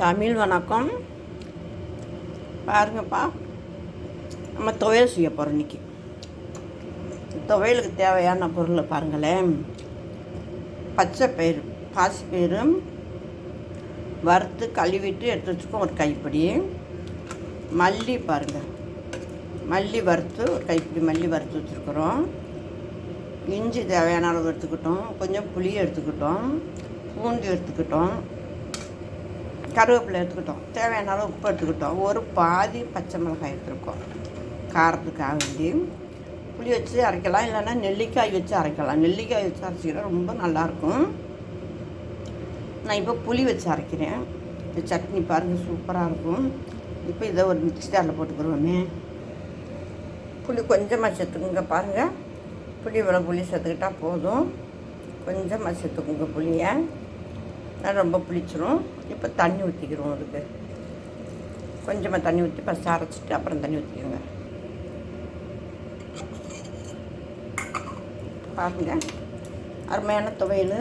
தமிழ் வணக்கம். பாருங்கப்பா நம்ம துவையல் செய்ய போகிறோம் இன்றைக்கி துவையலுக்கு தேவையான பொருளை பாருங்களேன். பச்சை பயிர் பாசி வறுத்து கழுவிட்டு எடுத்து வச்சுக்கோம் ஒரு கைப்பிடி. மல்லி பாருங்கள் மல்லி வறுத்து ஒரு கைப்பிடி மல்லி வறுத்து வச்சுருக்குறோம். இஞ்சி தேவையான அளவு எடுத்துக்கிட்டோம். கொஞ்சம் புளி எடுத்துக்கிட்டோம். பூண்டு எடுத்துக்கிட்டோம். கருவேப்பிலை எடுத்துக்கிட்டோம். தேவையான அளவு உப்பு எடுத்துக்கிட்டோம். ஒரு பாதி பச்சை மிளகாய் எடுத்துருக்கோம். காரத்துக்காக வேண்டி. புளி வச்சு அரைக்கலாம். இல்லைன்னா நெல்லிக்காய் வச்சு அரைக்கலாம். நெல்லிக்காய் வச்சு அரைச்சிக்கிட்டால் ரொம்ப நல்லாயிருக்கும். நான் இப்போ புளி வச்சு அரைக்கிறேன். இந்த சட்னி பாருங்கள் சூப்பராக இருக்கும். இப்போ இதை ஒரு மிக்ஸி ஜாரில் போட்டுக்கிறோமே புளி கொஞ்சமாக சேர்த்துக்குங்க பாருங்கள் புளி இவ்வளோ புளி சேர்த்துக்கிட்டா போதும். கொஞ்சமாக சேர்த்துக்குங்க புளியை. ரொம்ப புளிச்சிரும். இப்போ தண்ணி ஊற்றிக்கிறோம் அதுக்கு. கொஞ்சமாக தண்ணி ஊற்றி ஃபஸ்ட்டு அரைச்சிட்டு அப்புறம் தண்ணி ஊற்றிக்கோங்க பாருங்க. அருமையான துவையல்.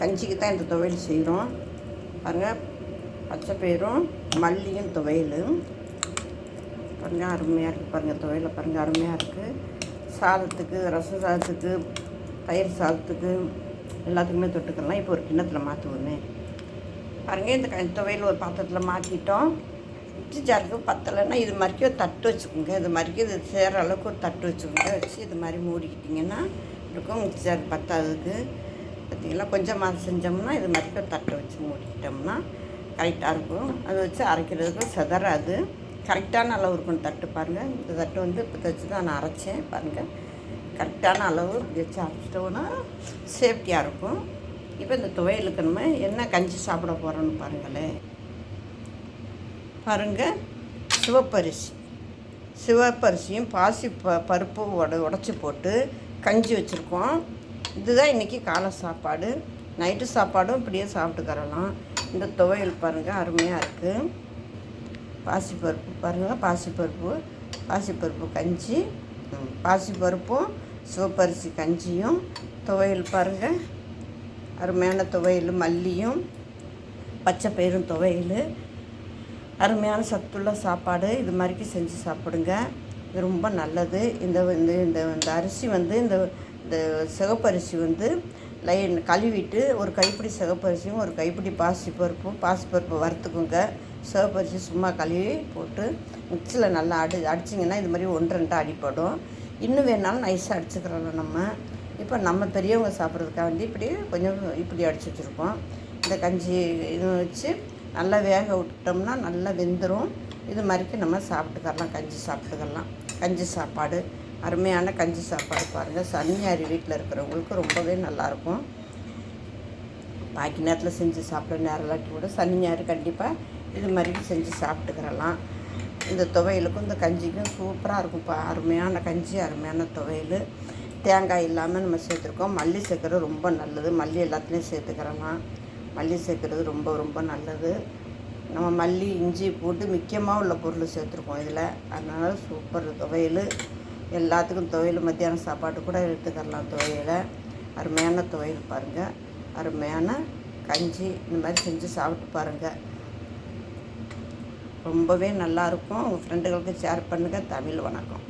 கஞ்சிக்கு தான் இந்த துவையல் செய்கிறோம் பாருங்கள் பச்சை பயிரும் மல்லியும் துவையல். பாருங்கள் அருமையாக இருக்குது பாருங்கள் துவையலை. பாருங்கள் அருமையாக இருக்குது சாதத்துக்கு ரசம் சாதத்துக்கு தயிர் சாதத்துக்கு எல்லாத்துக்குமே தொட்டுக்கலாம். இப்போ ஒரு கிண்ணத்தில் மாற்றுவோமே பாருங்கள் இந்த துவையில் துவையல் ஒரு பாத்திரத்தில் மாற்றிட்டோம் இட்லி ஜாருக்கு பத்தலைன்னா இது மாதிரிக்கு ஒரு தட்டு வச்சுக்கோங்க. இது மாதிரிக்கு இது சேர அளவுக்கு ஒரு தட்டு வச்சுக்கோங்க. வச்சு இது மாதிரி மூடிக்கிட்டிங்கன்னா இருக்கும். மிக்ஸி ஜார் பத்தாததுக்கு. பார்த்தீங்களா கொஞ்சமாக செஞ்சோம்னா இது மாதிரி ஒரு தட்டை வச்சு மூடிக்கிட்டோம்னா கரெக்டாக இருக்கும். அதை வச்சு அரைக்கிறதுக்கு செதறாது. கரெக்டான அளவு இருக்கும் தட்டு பாருங்கள் இந்த தட்டு வந்து இப்போ வச்சு தான் நான் அரைச்சேன். பாருங்கள் கரெக்டான அளவு இப்படி வச்சு அனுப்பிட்டோன்னா சேஃப்டியாக இருக்கும். இப்போ இந்த துவையலுக்கு நம்ம என்ன கஞ்சி சாப்பிட போகிறோன்னு பாருங்களேன். பாருங்கள் சிவப்பரிசி. சிவப்பரிசியும் பாசி ப பருப்பு உட உடச்சி போட்டு கஞ்சி வச்சுருக்கோம். இதுதான் இன்றைக்கி காலை சாப்பாடு. நைட்டு சாப்பாடும் இப்படியே சாப்பிட்டுக்கறலாம் இந்த துவையல் பாருங்கள் அருமையாக இருக்குது பாசிப்பருப்பு பாருங்கள் பாசிப்பருப்பு பாசிப்பருப்பு கஞ்சி பாசிப்பருப்பும் சிவப்பரிசி கஞ்சியும் துவையல் பாருங்கள் அருமையான துவையல் மல்லியும் பச்சை பயிரும் துவையல். அருமையான சத்துள்ள சாப்பாடு இது மாதிரிக்கு செஞ்சு சாப்பிடுங்க. இது ரொம்ப நல்லது. இந்த இந்த இந்த இந்த அரிசி வந்து இந்த இந்த சிகப்பரிசி வந்து லைன் கழுவிட்டு ஒரு கைப்பிடி சிகப்பரிசியும் ஒரு கைப்பிடி பாசிப்பருப்பும் பாசிப்பருப்பு வறுத்துக்குங்க. சிவப்பரிசி சும்மா கழுவி போட்டு மிக்சியில் நல்லா அடி அடிச்சிங்கன்னா இது மாதிரி ஒன்று ரெண்டாக அடிப்படும். இன்னும் வேணாலும் நைஸாக அடிச்சுக்கிறோம் நம்ம. இப்போ நம்ம பெரியவங்க சாப்பிட்றதுக்காக வேண்டி இப்படி கொஞ்சம் இப்படி அடிச்சு வச்சுருக்கோம். இந்த கஞ்சி இது வச்சு நல்லா வேக விட்டோம்னா நல்லா வெந்துடும் இது மாதிரிக்கு நம்ம சாப்பிட்டுக்கரலாம் கஞ்சி சாப்பிட்டுக்கலாம். கஞ்சி சாப்பாடு அருமையான கஞ்சி சாப்பாடு பாருங்கள் சன்னியாரி வீட்டில் இருக்கிறவங்களுக்கு ரொம்பவே நல்லாயிருக்கும். பாக்கி நேரத்தில் செஞ்சு சாப்பிட நேரம் இல்லாட்டி கூட சனி ஞாயிறு கண்டிப்பாக இது மாதிரி செஞ்சு சாப்பிட்டுக்கிறலாம். இந்த துவையலுக்கும் இந்த கஞ்சிக்கும் சூப்பராக இருக்கும்ப்பா. அருமையான கஞ்சி அருமையான துவையல். தேங்காய் இல்லாமல் நம்ம சேர்த்துருக்கோம். மல்லி சேர்க்குறது ரொம்ப நல்லது. மல்லி எல்லாத்துலேயும் சேர்த்துக்கிறலாம் மல்லி சேர்க்குறது ரொம்ப ரொம்ப நல்லது. நம்ம மல்லி இஞ்சி போட்டு முக்கியமாக உள்ள பொருள் சேர்த்துருக்கோம் இதில். அதனால் சூப்பர் துவையல். எல்லாத்துக்கும் துவையல். மத்தியானம் சாப்பாடு கூட எடுத்துக்கிறலாம் துவையலை. அருமையான துவையல் பாருங்கள் அருமையான கஞ்சி. இந்த மாதிரி செஞ்சு சாப்பிட்டு பாருங்கள் ரொம்பவே நல்லாயிருக்கும். உங்கள் ஃப்ரெண்டுகளுக்கு ஷேர் பண்ணுங்கள் தமிழ் வணக்கம்.